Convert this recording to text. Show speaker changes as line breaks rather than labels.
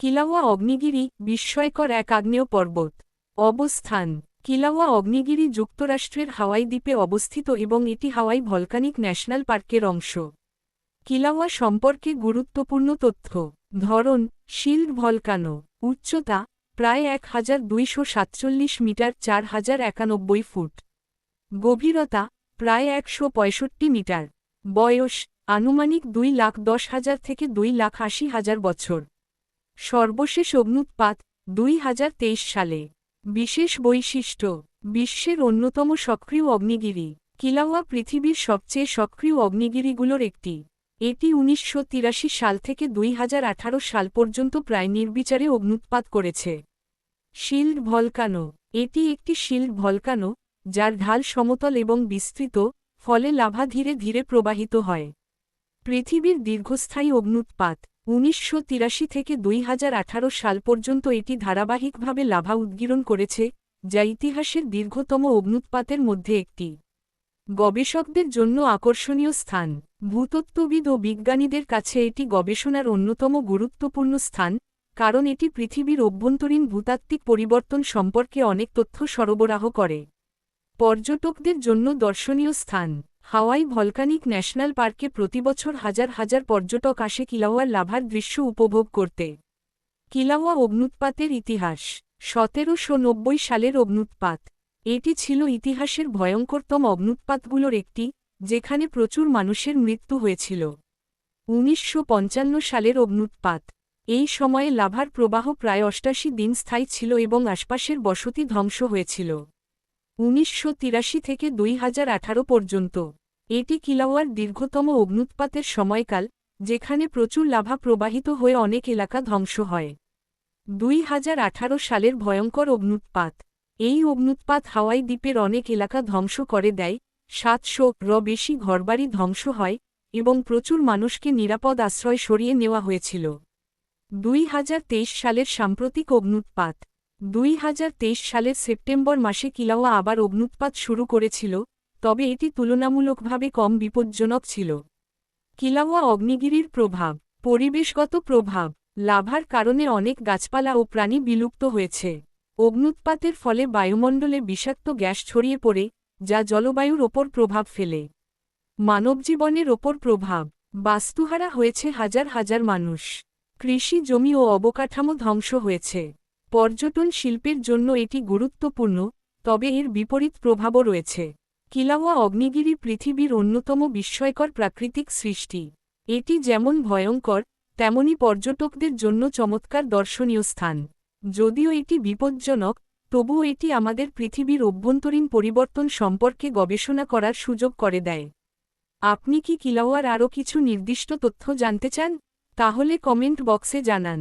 কিলাওয়া অগ্নিগিরি বিস্ময়কর এক আগ্নেয় পর্বত অবস্থান, কিলাওয়া অগ্নিগিরি যুক্তরাষ্ট্রের হাওয়াই দ্বীপে অবস্থিত এবং এটি হাওয়াই ভলকানিক ন্যাশনাল পার্কের অংশ। কিলাওয়া সম্পর্কে গুরুত্বপূর্ণ তথ্য, ধরন, শিল্ড ভলকানো, উচ্চতা, প্রায় এক হাজার দুইশো সাতচল্লিশ মিটার চার হাজার একানব্বই ফুট। গভীরতা, প্রায় একশো পঁয়ষট্টি মিটার। বয়স, আনুমানিক দুই লাখ দশ হাজার থেকে দুই লাখ আশি হাজার বছর। সর্বশেষ অগ্নুৎপাত দুই হাজার তেইশ সালে। বিশেষ বৈশিষ্ট্য, বিশ্বের অন্যতম সক্রিয় অগ্নিগিরি, কিলাওয়া পৃথিবীর সবচেয়ে সক্রিয় অগ্নিগিরিগুলোর একটি। এটি উনিশশো তিরাশি সাল থেকে দুই হাজার আঠারো সাল পর্যন্ত প্রায় নির্বিচারে অগ্নুৎপাত করেছে। শিল্ড ভলকানো, এটি একটি শিল্ড ভলকানো, যার ঢাল সমতল এবং বিস্তৃত, ফলে লাভা ধীরে ধীরে প্রবাহিত হয়। পৃথিবীর দীর্ঘস্থায়ী অগ্নুৎপাত উনিশশো তিরাশি থেকে দুই হাজার আঠারো সাল পর্যন্ত এটি ধারাবাহিকভাবে লাভা উদ্গীরণ করেছে, যা ইতিহাসের দীর্ঘতম অগ্নুৎপাতের মধ্যে একটি। গবেষকদের জন্য আকর্ষণীয় স্থান। ভূতত্ত্ববিদ ও বিজ্ঞানীদের কাছে এটি গবেষণার অন্যতম গুরুত্বপূর্ণ স্থান, কারণ এটি পৃথিবীর অভ্যন্তরীণ ভূতাত্ত্বিক পরিবর্তন সম্পর্কে অনেক তথ্য সরবরাহ করে। পর্যটকদের জন্য দর্শনীয় স্থান। হাওয়াই ভলকানিক ন্যাশনাল পার্কে প্রতিবছর হাজার হাজার পর্যটক আসে কিলাওয়ার লাভার দৃশ্য উপভোগ করতে। কিলাওয়া অগ্নুৎপাতের ইতিহাস, সতেরোশো নব্বই সালের অগ্নুৎপাত। এটি ছিল ইতিহাসের ভয়ঙ্করতম অগ্নুৎপাতগুলোর একটি, যেখানে প্রচুর মানুষের মৃত্যু হয়েছিল। উনিশশো পঞ্চান্ন সালের অগ্নুৎপাত। এই সময়ে লাভার প্রবাহ প্রায় অষ্টাশি দিন স্থায়ী ছিল এবং আশপাশের বসতি ধ্বংস হয়েছিল। উনিশশো তিরাশি থেকে দুই হাজার আঠারো পর্যন্ত। এটি কিলাওয়ার দীর্ঘতম অগ্নুৎপাতের সময়কাল, যেখানে প্রচুর লাভা প্রবাহিত হয়ে অনেক এলাকা ধ্বংস হয়। দুই হাজার আঠারো সালের ভয়ঙ্কর অগ্নুৎপাত। এই অগ্নুৎপাত হাওয়াই দ্বীপের অনেক এলাকা ধ্বংস করে দেয়, সাতশো র বেশি ঘরবাড়ি ধ্বংস হয় এবং প্রচুর মানুষকে নিরাপদ আশ্রয় সরিয়ে নেওয়া হয়েছিল। দুই হাজার তেইশ সালের সাম্প্রতিক অগ্নুৎপাত। দুই সালের সেপ্টেম্বর মাসে কিলাওয়া আবার অগ্নুৎপাত শুরু করেছিল, তবে এটি তুলনামূলকভাবে কম বিপজ্জনক ছিল। কিলাওয়া অগ্নিগিরির প্রভাব, পরিবেশগত প্রভাব, লাভার কারণে অনেক গাছপালা ও প্রাণী বিলুপ্ত হয়েছে। অগ্নুৎপাতের ফলে বায়ুমণ্ডলে বিষাক্ত গ্যাস ছড়িয়ে পড়ে, যা জলবায়ুর ওপর প্রভাব ফেলে। মানবজীবনের ওপর প্রভাব, বাস্তুহারা হয়েছে হাজার হাজার মানুষ। কৃষি জমি ও অবকাঠামো ধ্বংস হয়েছে। পর্যটন শিল্পের জন্য এটি গুরুত্বপূর্ণ, তবে এর বিপরীত প্রভাবও রয়েছে। কিলাওয়া অগ্নিগিরি পৃথিবীর অন্যতম বিস্ময়কর প্রাকৃতিক সৃষ্টি। এটি যেমন ভয়ঙ্কর, তেমনি পর্যটকদের জন্য চমৎকার দর্শনীয় স্থান। যদিও এটি বিপজ্জনক, তবুও এটি আমাদের পৃথিবীর অভ্যন্তরীণ পরিবর্তন সম্পর্কে গবেষণা করার সুযোগ করে দেয়। আপনি কি কিলাওয়ার আরও কিছু নির্দিষ্ট তথ্য জানতে চান? তাহলে কমেন্ট বক্সে জানান।